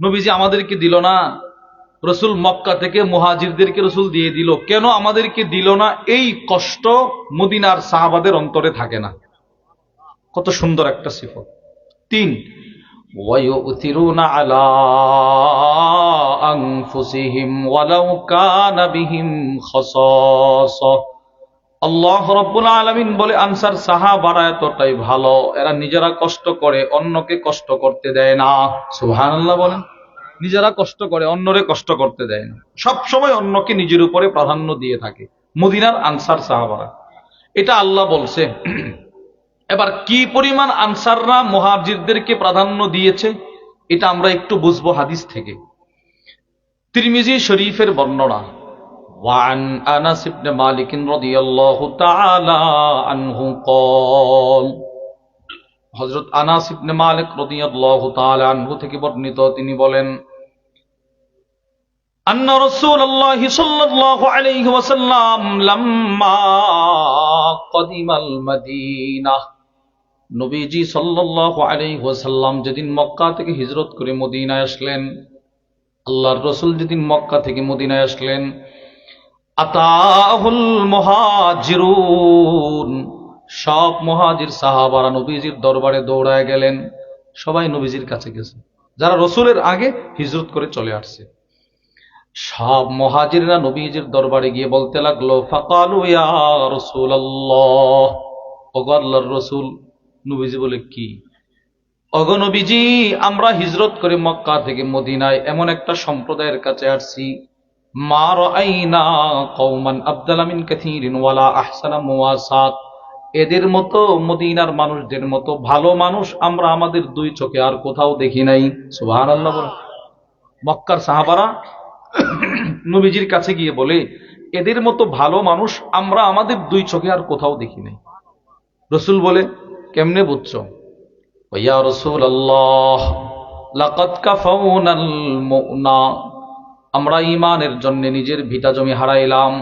নবীজি আমাদেরকে দিল না রসুল মক্কা থেকে মুহাজিরদেরকে রসুল দিয়ে দিল কেন আমাদেরকে দিল না এই কষ্ট মদিনার সাহাবাদের অন্তরে থাকে না কত সুন্দর একটা সিফত তিন ويؤثرون على أنفسهم ولو كان بهم خصاصة আল্লাহ রব্বুল আলমিন বলে, আনসার সাহাবারা এতটাই ভালো, এরা নিজেরা কষ্ট করে অন্যকে কষ্ট করতে দেয় না। সুহান আল্লাহ বলেন। নিজেরা কষ্ট করে অন্যরে কষ্ট করতে দেয় না। সব সময় অন্যকে নিজের উপরে প্রাধান্য দিয়ে থাকে, মদিনার আনসার সাহাবারা। এটা আল্লাহ বলছে। এবার কি পরিমাণ আনসাররা মুহাজিরদেরকে প্রাধান্য দিয়েছে, এটা আমরা একটু বুঝব হাদিস থেকে। তিরমিজি শরীফের বর্ণনা। وعن أنس بن مالك رضي الله تعالى عنه قال হযরত আনাস ইবনে মালিক রাদিয়াল্লাহু তাআলা আনহু থেকে বর্ণিত তিনি বলেন أن رسول الله صلى الله عليه وسلم لما قدم المدينة নবীজি সাল্লাল্লাহু আলাইহি ওয়াসাল্লাম যেদিন মক্কা থেকে হিজরত করে মদিনায় আসলেন আল্লাহর রসুল যেদিন মক্কা থেকে মদিনায় আসলেন আতাহুল মুহাজিরুন। সব মুহাজির সাহাবারা নবীজির দরবারে দৌড়ায় গেলেন। সবাই নবীজির কাছে গেছে। যারা রসুলের আগে হিজরত করে চলে আসছে। সব মহাজিরা নবীজির দরবারে গিয়ে বলতে লাগল, ফাকালু রাসূলুল্লাহ। ওগো আল্লাহর রসুল, নবীজি বলে, কি? অগনবীজি আমরা হিজরত করে মক্কা থেকে মদিনায় এমন একটা সম্প্রদায়ের কাছে আসছি মা আহসানা এদের মতো মদিনার মানুষদের মতো ভালো মানুষ আমরা আমাদের দুই চোখে আর কোথাও দেখি নাই। সুবহানাল্লাহ বলে মক্কার সাহাবারা নবীজির কাছে গিয়ে বলে, এদের মতো ভালো মানুষ আমরা আমাদের দুই চোখে আর কোথাও দেখি নাই। রসুল বলে, কেমনে বুঝছ? ইয়া রসুল আল্লাহ আমরা ইমানের জন্য নিজের ভিটা জমি হারাইলাম।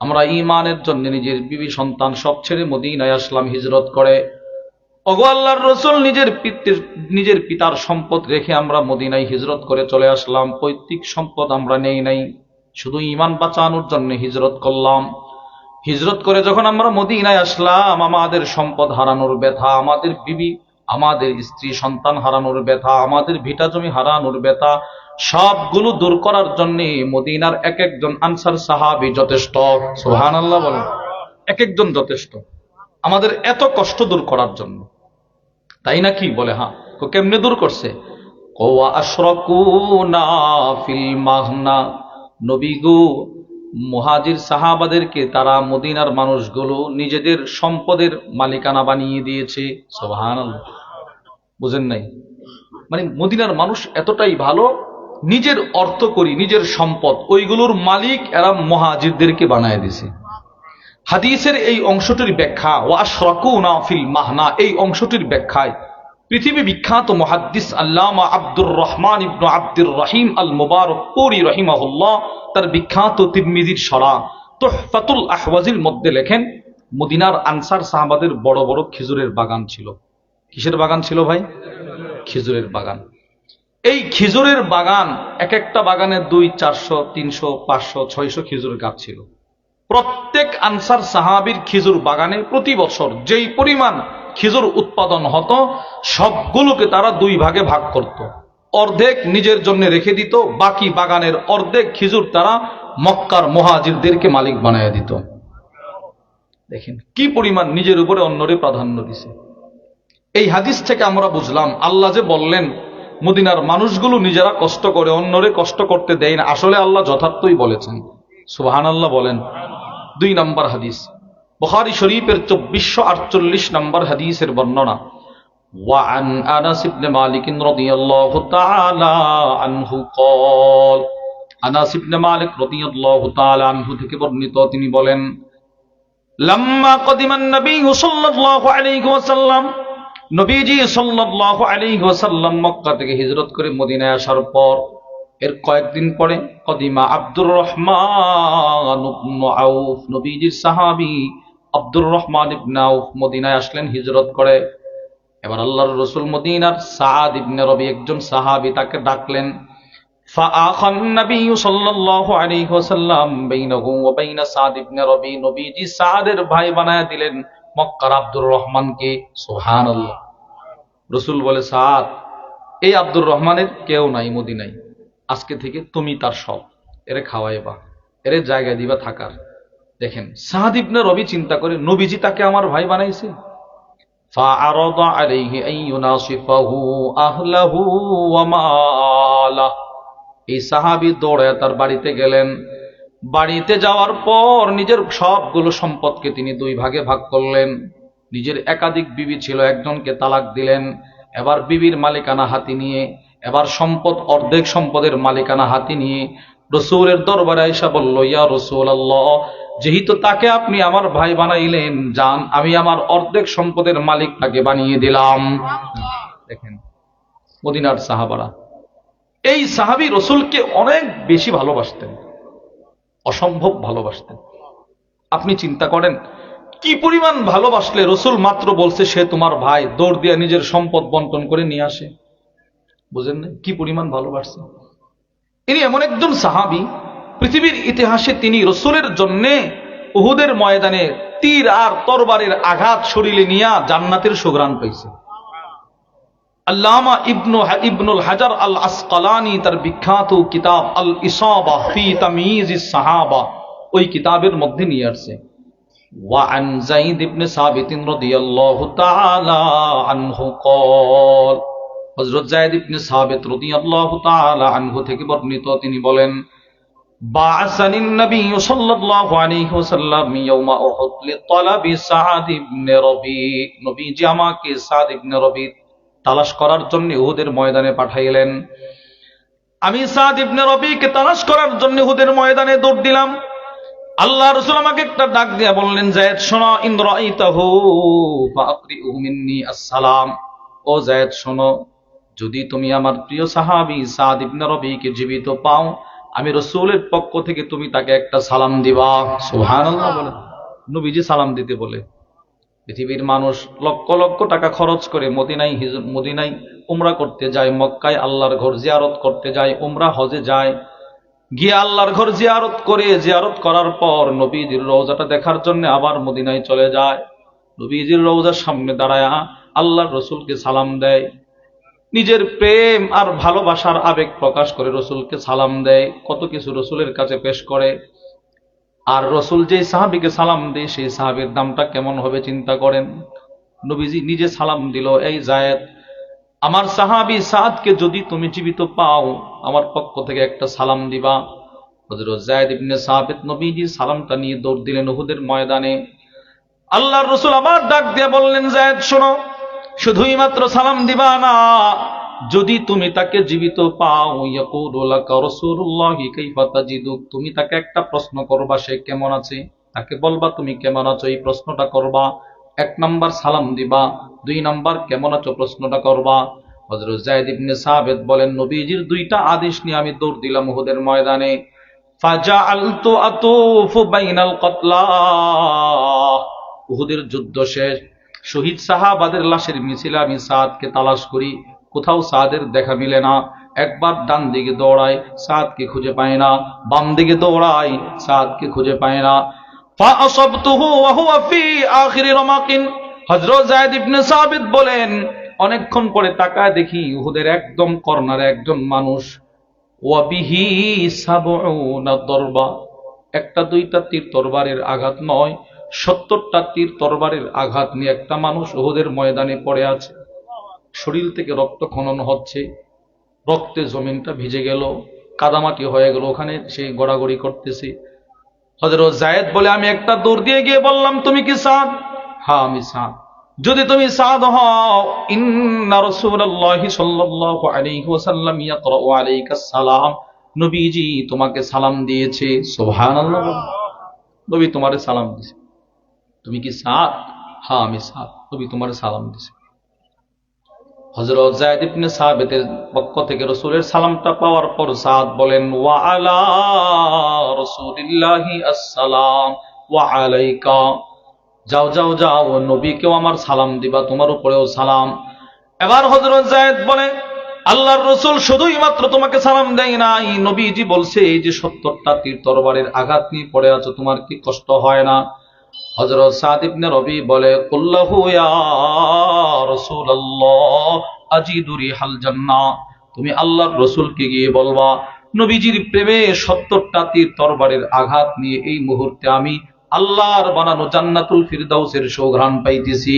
আমরা ইমানের জন্য নিজের বিবি সন্তান সব ছেড়ে মদিনায় আসলাম, হিজরত করে। ওগো আল্লাহর রসুল, নিজের পিতৃ, নিজের পিতার সম্পদ রেখে আমরা মদিনায় হিজরত করে চলে আসলাম। পৈতৃক সম্পদ আমরা নেই নাই, শুধু ইমান বাঁচানোর জন্য হিজরত করলাম। হিজরত করে যখন আমরা মদিনায় আসলাম, আমাদের সম্পদ হারানোর ব্যথা, আমাদের বিবি, আমাদের স্ত্রী সন্তান হারানোর ব্যথা, আমাদের ভিটা জমি হারানোর ব্যথা সবগুলো দূর করার জন্য মদিনার এক একজন আনসার সাহাবি যথেষ্ট। সুহান আল্লাহ বলেন। এক একজন যথেষ্ট। আমাদের এত কষ্ট দূর করার জন্য। তাই নাকি? বলে হ্যাঁ। কেমনে দূর করছে? সাহাবাদেরকে তারা মদিনার মানুষগুলো নিজেদের সম্পদের মালিকানা বানিয়ে দিয়েছে। সুবহানাল্লাহ। বুঝেন নাই? মানে মদিনার মানুষ এতটাই ভালো নিজের অর্থ করি, নিজের সম্পদ, ওইগুলোর মালিক এরা মহাজিরদেরকে বানায় দিছে। হাদিসের এই অংশটির ব্যাখ্যা ওয়াশরাকুনা ফিল মাহনা, এই অংশটির ব্যাখ্যায় পৃথিবী বিখ্যাত মুহাদ্দিস আল্লামা আব্দুর রহমান ইবনু আব্দুর রহিম আল মুবারক পুরি রহিমাহুল্লাহ তার বিখ্যাত তিরমিজির সরা তোহফাতুল আহওয়াজির মধ্যে লেখেন, মদিনার আনসার সাহাবাদের বড় বড় খেজুরের বাগান ছিল। কিসের বাগান ছিল ভাই? খেজুরের বাগান। এই খেজুরের বাগান এক একটা বাগানে দুই, চারশো, তিনশো, পাঁচশো, ছয়শো খেজুর গাছ ছিল। প্রত্যেক আনসার সাহাবির খেজুর বাগানে প্রতি বছর যেই পরিমাণ খেজুর উৎপাদন হতো, সবগুলোকে তারা দুই ভাগে ভাগ করত। অর্ধেক নিজের জন্য রেখে দিত, বাকি বাগানের অর্ধেক খেজুর তারা মক্কার মহাজিরদেরকে মালিক বানায় দিত। দেখেন, কি পরিমাণ নিজের উপরে অন্যরে প্রাধান্য দিছে। এই হাদিস থেকে আমরা বুঝলাম, আল্লাহ যে বললেন মদিনার মানুষগুলো নিজেরা কষ্ট করে অন্যরে কষ্ট করতে দেয় না আসলে আল্লাহ যথার্থই বলেছেন সুবাহান আল্লাহ বলেন দুই নম্বর হাদিস বুখারী শরীফের চব্বিশশো আটচল্লিশ নম্বর হাদিসের বর্ণনা وعن أنس بن مالك رضي الله تعالى عنه قال আনাস ইবনে মালিক রাদিয়াল্লাহু তাআলা আনহু থেকে বর্ণিত তিনি বলেন লাম্মা কদিমান নবী সাল্লাল্লাহু আলাইহি ওয়াসাল্লাম নবীজি সাল্লাল্লাহু আলাইহি ওয়াসাল্লাম মক্কা থেকে হিজরত করে মদিনায় আসার পর এর কয়েকদিন পরে কদিমা আব্দুর রহমান ইবনে আউফ নবীজির সাহাবী আব্দুর রহমান ইবনে আউফ মদিনায় আসলেন হিজরত করে এবার আল্লাহর রসুল মদিনার সাদ ইবনে রবি একজন সাহাবি তাকে ডাকলেন فآخى النبي صلى الله عليه وسلم بينه وبين سعد بن ربي নবীজি সাদের ভাই বানায় দিলেন মক্কার আব্দুর রহমানকে সুবহানাল্লাহ রসুল বলে সাদ এই আব্দুর রহমানের কেউ নাই মদিনাই আজকে থেকে তুমি তার সব এরে খাওয়াইবা এরে জায়গা দিবা থাকার দেখেন সাদ ইবনে রবি চিন্তা করে নবীজি তাকে আমার ভাই বানাইছে فعرض عليه أن يناصفه أهله وماله এই সাহাবি দৌড়ে তার বাড়িতে গেলেন বাড়িতে যাওয়ার পর নিজের সবগুলো সম্পদকে তিনি দুই ভাগে ভাগ করলেন। নিজের একাধিক বিবি ছিল, একজনকে তালাক দিলেন। এবার বিবির মালিকানা হাতি নিয়ে, এবার সম্পদ, অর্ধেক সম্পদের মালিকানা হাতি নিয়ে রসুলের দরবারে আইসা বলল, ইয়া রসুল আল্লাহ যেহেতু তাকে আপনি আমার ভাই বানাইলেন যান আমি আমার অর্ধেক সম্পদের মালিক তাকে বানিয়ে দিলাম। দেখেন, মদিনার সাহাবারা। এই সাহাবি রসুলকে অনেক বেশি ভালোবাসতেন। অসম্ভব ভালোবাসতেন। আপনি চিন্তা করেন, কি পরিমাণ ভালোবাসলে রসুল মাত্র বলছে, সে তোমার ভাই, দৌড় দিয়ে নিজের সম্পদ বন্টন করে নিয়ে আসে। বুঝেন না কি পরিমাণ ভালোবাসছে ইনি এমন একজন সাহাবি, পৃথিবীর ইতিহাসে তিনি রসুলের জন্যে উহুদের ময়দানে তীর আর তরবারের আঘাত শরীরে নিয়া জান্নাতের সুগ্রাণ পাইছে আল্লামা ইবনু ইবনুল হাজার আল আসকালানি তার বিখ্যাত কিতাব আল ইসাবা ফি তামিজ সাহাবা ওই কিতাবের মধ্যে নিয়ে আসছে وعن زيد بن ثابت رضي الله تعالى عنه قال হযরত যায়েদ ইবনে সাবিত রাদিয়াল্লাহু তাআলা আনহু থেকে বর্ণিত তিনি বলেন بعثني النبي صلى الله عليه وسلم يوم أحد لطلب سعد بن ربيع নবীজি আমাকে সাদ ইবনে রবি তালাশ করার জন্য উহুদের ময়দানে পাঠাইলেন। আমি সাদ ইবনে রবিকে তালাশ করার জন্য উহুদের ময়দানে দৌড় দিলাম। আল্লাহ রসুল আমাকে একটা ডাক দিয়া বললেন, জায়েদ, শোনো মিন্নি আসসালাম। ও জায়েদ, শোনো, যদি তুমি আমার প্রিয় সাহাবি সাদ ইবনে রবিকে জীবিত পাও, আমি রসুলের পক্ষ থেকে তুমি তাকে একটা সালাম দিবা। সুবহানাল্লাহ বলে। নবীজি সালাম দিতে বলে। পৃথিবীর মানুষ লক্ষ লক্ষ টাকা খরচ করে মদিনাই মদিনাই উমরা করতে যায়, মক্কায় আল্লাহর ঘর জিয়ারত করতে যায়, উমরা হজে যায়। গিয়ে আল্লাহর ঘর জিয়ারত করে জিয়ারত করার পর নবীজির রোজাটা দেখার জন্য আবার মদিনায় চলে যায়। নবীজির রোজার সামনে দাঁড়ায় আল্লাহর রসুলকে সালাম দেয়। নিজের প্রেম আর ভালোবাসার আবেগ প্রকাশ করে রসুলকে সালাম দেয়। কত কিছু রসুলের কাছে পেশ করে। আর রসুল যে সাহাবিকে সালাম দেয় সেই সাহাবির দামটা কেমন হবে চিন্তা করেন? নবীজি নিজে সালাম দিল, এই জায়েদ, আমার সাহাবি সাদকে যদি তুমি জীবিত পাও, আমার পক্ষ থেকে একটা সালাম দিবা। হযরত জায়েদ ইবনে সাবিত নবীজি সালামটা নিয়ে দৌড় দিলেন উহুদের ময়দানে। আল্লাহর রসুল আবার ডাক দিয়ে বললেন, জায়েদ, শোনো, শুধুই মাত্র সালাম দিবা না যদি তুমি তাকে জীবিত পাও তুমি তাকে একটা প্রশ্ন করবা, সে কেমন আছে? তাকে বলবা, তুমি কেমন আছো? এই প্রশ্নটা করবা, এক নাম্বার সালাম দিবা, দুই নাম্বার, কেমন আছো? প্রশ্নটা করবা। ইবনে সাবিত বলেন, নবীজির দুইটা আদেশ নিয়ে আমি দৌড় দিলাম উহুদের ময়দানে। ফাজাআলতু আতুফু বাইনাল উহুদের যুদ্ধ শেষ। শহীদ সাহাবাদের লাশের মিছিলে আমি সাদকে তালাশ করি। কোথাও সাদের দেখা মিলে না। একবার ডান দিকে দৌড়ায়, সাদকে খুঁজে পায় না। বাম দিকে দৌড়ায়, সাদকে খুঁজে পায় না। হজরত বলেন, অনেকক্ষণ পরে তাকায় দেখি উহুদের একদম কর্নার একজন মানুষ। একটা দুইটা তীর তরবারের আঘাত নয়, সত্তরটা তীর তরবারের আঘাত নিয়ে একটা মানুষ ওহুদের ময়দানে পড়ে আছে। শরীর থেকে রক্ত খনন হচ্ছে, রক্তে জমিনটা ভিজে গেল, কাদামাটি হয়ে গেল, ওখানে সে গড়াগড়ি করতেছে। হজরত জায়েদ বলে, আমি একটা দৌড় দিয়ে গিয়ে বললাম, তুমি কি সাদ? হ্যাঁ আমি সাদ। যদি তুমি সাদ হও, ইন্না রাসূলুল্লাহি সাল্লাল্লাহু আলাইহি ওয়াসাল্লাম ইয়াকরাউ আলাইকা সালাম। নবীজি তোমাকে সালাম দিয়েছে, সুবহানাল্লাহ নবী তোমারে সালাম দিয়েছে। তুমি কি সাদ? হ্যাঁ আমি সাদ। নবী তোমারে সালাম দিয়েছে। হজরত জায়দ ইবনে সাবিতের পক্ষ থেকে রসুলের সালামটা পাওয়ার পর সাদ বলেন, ওয়া আলা রসুলিল্লাহি আসসালাম, ওয়া আলাইকা। যাও যাও যাও, নবীকেও আমার সালাম দিবা, তোমার উপরেও সালাম। এবার হজরত জায়েদ বলে, আল্লাহর রসুল শুধুই মাত্র তোমাকে সালাম দেয় না নাই। নবীজি বলছে, এই যে সত্তরটা তীর তরবারের আঘাত নিয়ে পড়ে আছো, তোমার কি কষ্ট হয় না? হজরত সাদ ইবনে রবি বলে হাল জান্নাহ তুমি আল্লাহর রসুলকে গিয়ে বলবা, নবীজির প্রেমে সত্তরটা তীর তরবারের আঘাত নিয়ে এই মুহূর্তে আমি আল্লাহর বানানো জান্নাতুল ফিরদাউসের সৌঘ্রাণ পাইতেছি।